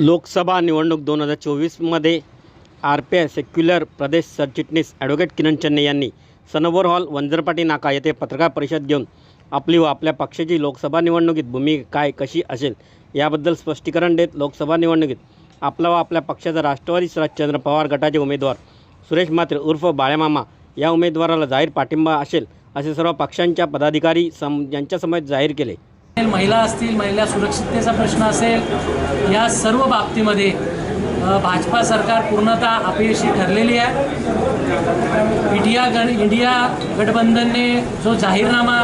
लोकसभा निवडणूक दोन हजार चोवीसमध्ये आर पी आय सेक्युलर प्रदेश सरचिटणीस ॲडव्होकेट किरण चन्ने यांनी सनोवर हॉल वंजरपाटी नाका येथे पत्रकार परिषद घेऊन आपली व आपल्या पक्षाची लोकसभा निवडणुकीत भूमिका काय कशी असेल याबद्दल स्पष्टीकरण देत लोकसभा निवडणुकीत आपला व आपल्या पक्षाचा राष्ट्रवादी शरदचंद्र पवार गटाचे उमेदवार सुरेश म्हात्रे उर्फ बाळ्यामामा या उमेदवाराला जाहीर पाठिंबा असेल असे सर्व पक्षांच्या पदाधिकारी सम यांच्यासमोर जाहीर केले. महिला असतील महिला सुरक्षिततेचा प्रश्न असेल या सर्व बाबतीमध्ये भाजपा सरकार पूर्णतः अपयशी ठरलेली आहे. इंडिया गण इंडिया गठबंधनने जो जाहीरनामा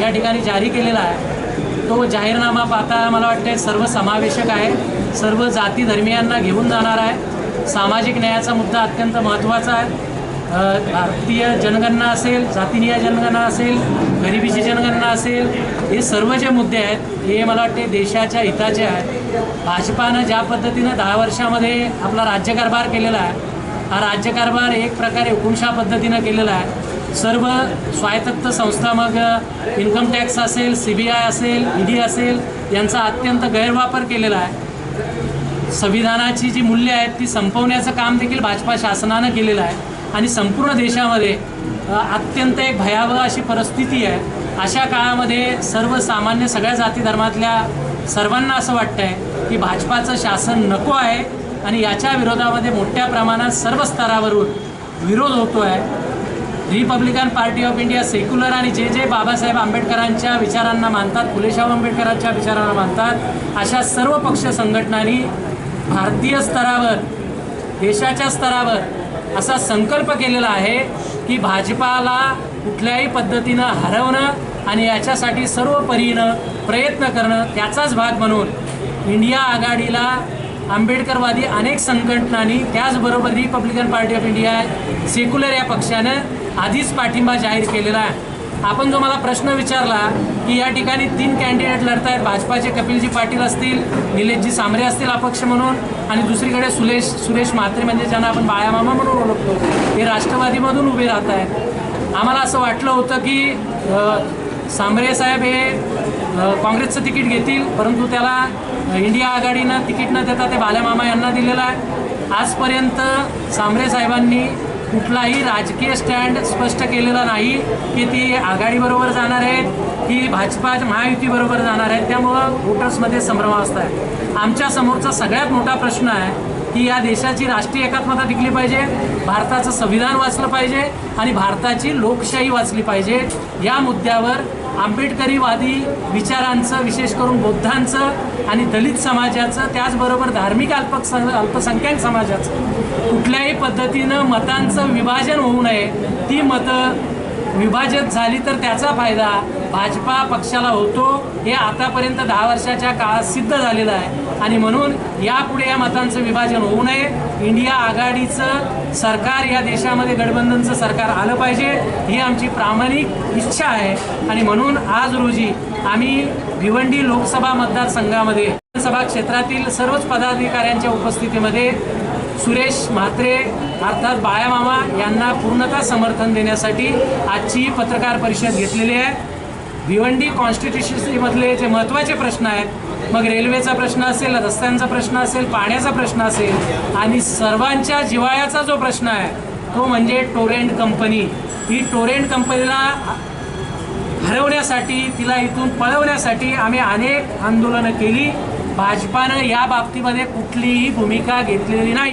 या ठिकाणी जारी केलेला आहे तो जाहीरनामा पाहता मला वाटते सर्व समावेशक आहे सर्व जाती धर्मियांना घेऊन जाणार आहे. सामाजिक न्यायाचा मुद्दा अत्यंत महत्त्वाचा आहे. भारतीय जनगणना असेल जातीनिय जनगणना असेल गरिबीची जनगणना असेल हे सर्व जे मुद्दे आहेत हे मला वाटते देशाच्या हिताचे आहेत. भाजपानं ज्या पद्धतीनं दहा वर्षामध्ये आपला राज्यकारभार केलेला आहे हा राज्यकारभार एक प्रकारे हुकुमशा पद्धतीनं केलेला आहे. सर्व स्वायत्त संस्था मग इन्कम टॅक्स असेल सी बी आय असेल ईडी असेल यांचा अत्यंत गैरवापर केलेला आहे. संविधानाची जी मूल्य आहेत ती संपवण्याचं काम देखील भाजपा शासनानं केलेलं आहे. आणि संपूर्ण देशामध्ये अत्यंत एक भयावह अशी परिस्थिती आहे. अशा काळामध्ये सर्वसामान्य सगळ्या जाती धर्मातल्या सर्वांना असं वाटतं आहे की भाजपाचं शासन नको आहे आणि याच्या विरोधामध्ये मोठ्या प्रमाणात सर्व स्तरावरून विरोध होतो आहे Republican party of India secular आणि जे जे बाबासाहेब आंबेडकरांच्या विचारांना मानतात फुलेशाह आंबेडकरांच्या विचारांना मानतात अशा सर्व पक्ष संघटनांनी भारतीय स्तरावर देशाच्या स्तरावर असा संकल्प केलेला आहे की भाजपाला कुठल्याही पद्धतीनं हरवणं आणि याच्यासाठी सर्व परीनं प्रयत्न करणं त्याचाच भाग म्हणून इंडिया आघाडीला आंबेडकरवादी अनेक संघटनांनी त्याचबरोबर Republican party of India secular या पक्षानं आधीच पाठिंबा जाहीर केलेला आहे. आपण जो मला प्रश्न विचारला की या ठिकाणी तीन कॅन्डिडेट लढत आहेत भाजपाचे कपिलजी पाटील असतील निलेशजी सांबरे असतील अपक्ष म्हणून आणि दुसरीकडे सुलेश सुरेश म्हात्रे म्हणजे ज्यांना आपण बाळामामा म्हणून ओळखतो हे राष्ट्रवादीमधून उभे राहत आहेत आम्हाला असं वाटलं होतं की सांबरे साहेब हे काँग्रेसचं तिकीट घेतील परंतु त्याला इंडिया आघाडीनं तिकीट न देता ते बाल्यामामा यांना दिलेलं आहे. आजपर्यंत सांबरे साहेबांनी कुठलाही राजकीय स्टँड स्पष्ट केलेला नाही की ती आघाडीबरोबर जाणार आहेत की भाजपा महायुतीबरोबर जाणार आहेत त्यामुळं वोटर्समध्ये संभ्रमावस्था आहे. आमच्या समोरचा सगळ्यात मोठा प्रश्न आहे की या देशाची राष्ट्रीय एकात्मता टिकली पाहिजे भारताचं संविधान वाचलं पाहिजे आणि भारताची लोकशाही वाचली पाहिजे. या मुद्द्यावर आंबेडकरीवादी विचारांचं विशेष करून बौद्धांचं आणि दलित समाजाचं त्याचबरोबर धार्मिक अल्पसं अल्पसंख्याक समाजाचं कुठल्याही पद्धतीनं मतांचं विभाजन होऊ नये. ती मतं विभाजित झाली तर त्याचा फायदा भाजपा पक्षाला होतो. हे आतापर्यंत दहा वर्षाच्या काळात सिद्ध झालेलं आहे. आणि म्हणून यापुढे या मतांचं विभाजन होऊ नये. इंडिया आघाडीचं सरकार या देशामध्ये गठबंधनचं सरकार आलं पाहिजे. ही आमची प्रामाणिक इच्छा आहे. आणि म्हणून आज रोजी आम्ही भिवंडी लोकसभा मतदारसंघामध्ये विधानसभा क्षेत्रातील सर्वच पदाधिकाऱ्यांच्या उपस्थितीमध्ये सुरेश म्हात्रे अर्थात बाळामामा यांना पूर्णतः समर्थन देण्यासाठी आजची पत्रकार परिषद घेतलेली आहे. भिवंडी कॉन्स्टिट्युशनसीमधले जे महत्त्वाचे प्रश्न आहेत मग रेल्वेचा प्रश्न असेल रस्त्यांचा प्रश्न असेल पाण्याचा प्रश्न असेल आणि सर्वांच्या जिवाळ्याचा जो प्रश्न आहे तो म्हणजे टोरेंट कंपनी. ही टोरेंट कंपनीला हरवण्यासाठी तिला इथून पळवण्यासाठी आम्ही अनेक आंदोलनं केली. भाजपानं या बाबतीमध्ये कुठलीही भूमिका घेतलेली नाही.